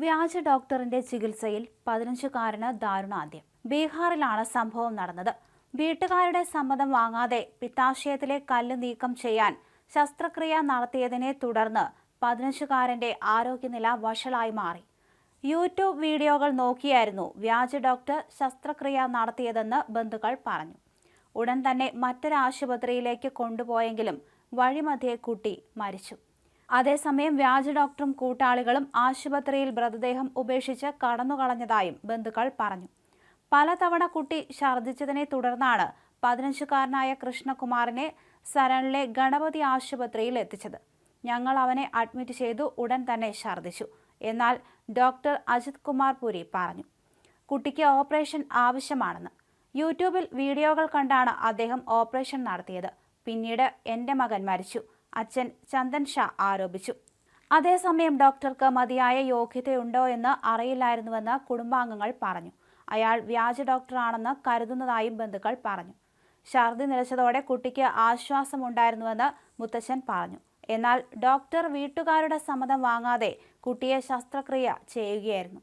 വ്യാജ ഡോക്ടറിന്റെ ചികിത്സയിൽ പതിനഞ്ചുകാരന് ദാരുണാന്ത്യം. ബീഹാറിലാണ് സംഭവം നടന്നത്. വീട്ടുകാരുടെ സമ്മതം വാങ്ങാതെ പിത്താശയത്തിലെ കല്ല് നീക്കം ചെയ്യാൻ ശസ്ത്രക്രിയ നടത്തിയതിനെ തുടർന്ന് പതിനഞ്ചുകാരന്റെ ആരോഗ്യനില വഷളായി മാറി. യൂട്യൂബ് വീഡിയോകൾ നോക്കിയായിരുന്നു വ്യാജ ഡോക്ടർ ശസ്ത്രക്രിയ നടത്തിയതെന്ന് ബന്ധുക്കൾ പറഞ്ഞു. ഉടൻ തന്നെ മറ്റൊരാശുപത്രിയിലേക്ക് കൊണ്ടുപോയെങ്കിലും വഴിമധ്യേ കുട്ടി മരിച്ചു. അതേസമയം വ്യാജ ഡോക്ടറും കൂട്ടാളികളും ആശുപത്രിയിൽ മൃതദേഹം ഉപേക്ഷിച്ച് കടന്നുകളഞ്ഞതായും ബന്ധുക്കൾ പറഞ്ഞു. പലതവണ കുട്ടി ഛർദ്ദിച്ചതിനെ തുടർന്നാണ് പതിനഞ്ചുകാരനായ കൃഷ്ണകുമാറിനെ സരണിലെ ഗണപതി ആശുപത്രിയിൽ എത്തിച്ചത്. ഞങ്ങൾ അവനെ അഡ്മിറ്റ് ചെയ്തു ഉടൻ തന്നെ ഛർദ്ദിച്ചു എന്നാൽ ഡോക്ടർ അജിത് കുമാർ പുരി പറഞ്ഞു. കുട്ടിക്ക് ഓപ്പറേഷൻ ആവശ്യമാണെന്ന്. യൂട്യൂബിൽ വീഡിയോകൾ കണ്ടാണ് അദ്ദേഹം ഓപ്പറേഷൻ നടത്തിയത്. പിന്നീട് എന്റെ മകൻ മരിച്ചു. അച്ഛൻ ചന്ദൻ ഷാ ആരോപിച്ചു. അതേസമയം ഡോക്ടർക്ക് മതിയായ യോഗ്യതയുണ്ടോ എന്ന് അറിയില്ലായിരുന്നുവെന്ന് കുടുംബാംഗങ്ങൾ പറഞ്ഞു. അയാൾ വ്യാജ ഡോക്ടറാണെന്ന് കരുതുന്നതായും ബന്ധുക്കൾ പറഞ്ഞു. ഛർദി നിലച്ചതോടെ കുട്ടിക്ക് ആശ്വാസമുണ്ടായിരുന്നുവെന്ന് മുത്തച്ഛൻ പറഞ്ഞു. എന്നാൽ ഡോക്ടർ വീട്ടുകാരുടെ സമ്മതം വാങ്ങാതെ കുട്ടിയെ ശസ്ത്രക്രിയ ചെയ്യുകയായിരുന്നു.